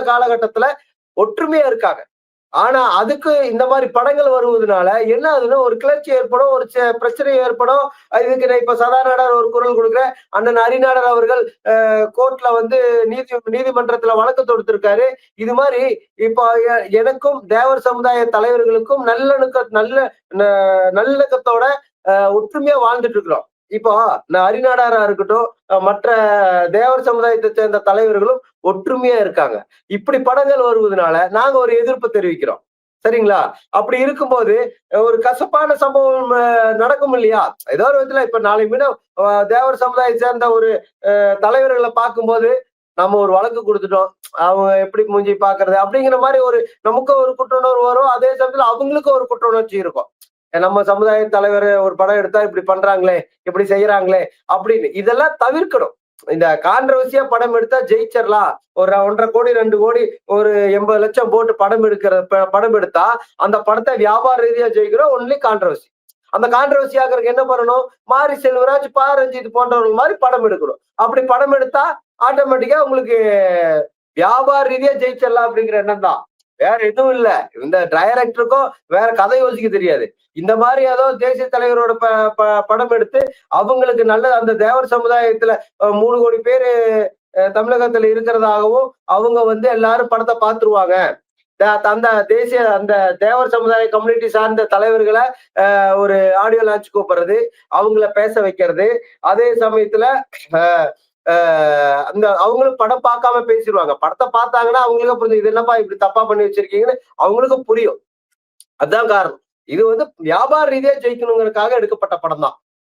காலகட்டத்துல ஒற்றுமையா இருக்காங்க. ஆனா அதுக்கு இந்த மாதிரி படங்கள் வருவதனால என்ன ஆகுதுன்னா ஒரு கிளர்ச்சி ஏற்படும் ஒரு பிரச்சனை ஏற்படும். இதுக்கு நான் இப்ப சதாநாடர் ஒரு குரல் கொடுக்குறேன். அண்ணன் அரிநாடர் அவர்கள் கோர்ட்ல வந்து நீதி நீதிமன்றத்துல வழக்கு தொடுத்திருக்காரு. இது மாதிரி இப்போ எனக்கும் தேவர் சமுதாய தலைவர்களுக்கும் நல்லணுக்க நல்ல ந- நல்லிணக்கத்தோட ஒற்றுமையா வாழ்ந்துட்டு இருக்கிறோம். இப்போ நான் அரிநாடாரா இருக்கட்டும் மற்ற தேவர் சமுதாயத்தை சேர்ந்த தலைவர்களும் ஒற்றுமையா இருக்காங்க. இப்படி படங்கள் வருவதனால நாங்க ஒரு எதிர்ப்பு தெரிவிக்கிறோம். சரிங்களா? அப்படி இருக்கும்போது ஒரு கசப்பான சம்பவம் நடக்கும் இல்லையா? ஏதோ ஒரு விதத்துல இப்ப நாளை மீண்டும் தேவர் சமுதாயத்தை சேர்ந்த ஒரு அஹ், தலைவர்களை பார்க்கும்போது நம்ம ஒரு வழக்கு கொடுத்துட்டோம். அவங்க எப்படி மூஞ்சி பாக்குறது அப்படிங்கிற மாதிரி ஒரு நமக்கும் ஒரு குற்ற உணர்வு வரும். அதே சமயத்துல அவங்களுக்கும் ஒரு குற்ற உணர்ச்சி இருக்கும். நம்ம சமுதாய தலைவர் ஒரு படம் எடுத்தா இப்படி பண்றாங்களே இப்படி செய்யறாங்களே அப்படின்னு. இதெல்லாம் தவிர்க்கணும். இந்த கான்ட்ரவர்சியா படம் எடுத்தா ஜெயிச்சிடலாம். ஒரு ஒன்றரை கோடி ரெண்டு கோடி ஒரு எண்பது லட்சம் போட்டு படம் எடுக்கிற ப- படம் எடுத்தா அந்த படத்தை வியாபார ரீதியா ஜெயிக்கிறோம் ஒன்லி கான்ட்ரவர்சி அந்த கான்ட்ரவர்சி ஆகிறதுக்கு என்ன பண்ணணும்? மாரி செல்வராஜ் பா. ரஞ்சித் போன்றவர்கள் மாதிரி படம் எடுக்கணும். அப்படி படம் எடுத்தா ஆட்டோமேட்டிக்கா உங்களுக்கு வியாபார ரீதியா ஜெயிச்சிடலாம் அப்படிங்கிற எண்ணம் தான் வேற எதுவும் இல்ல. இந்த டைரக்டருக்கும் வேற கதை யோசிக்க தெரியாது. இந்த மாதிரி ஏதோ தேசிய தலைவரோட ப ப- படம் எடுத்து அவங்களுக்கு நல்ல அந்த தேவர் சமுதாயத்துல மூணு கோடி பேரு அஹ், தமிழகத்துல இருக்கிறதாகவும் அவங்க வந்து எல்லாரும் படத்தை பார்த்துருவாங்க அந்த தேசிய அந்த தேவர் சமுதாய கம்யூனிட்டி சார்ந்த தலைவர்களை ஒரு ஆடியோ லான்ச் கூப்பிடுறது அவங்கள பேச வைக்கிறது. அதே சமயத்துல அஹ், அந்த அவங்களும் படம் பார்க்காம பேசிடுவாங்க. படத்தை பார்த்தாங்கன்னா அவங்களுக்கு புரிஞ்சு இது என்னப்பா இப்படி தப்பா பண்ணி வச்சிருக்கீங்கன்னு அவங்களுக்கும் புரியும். அதான் காரணம். இது வந்து வியாபார ரீதியா ஜெயிக்கணுங்கிறதுக்காக எடுக்கப்பட்ட படம் தான்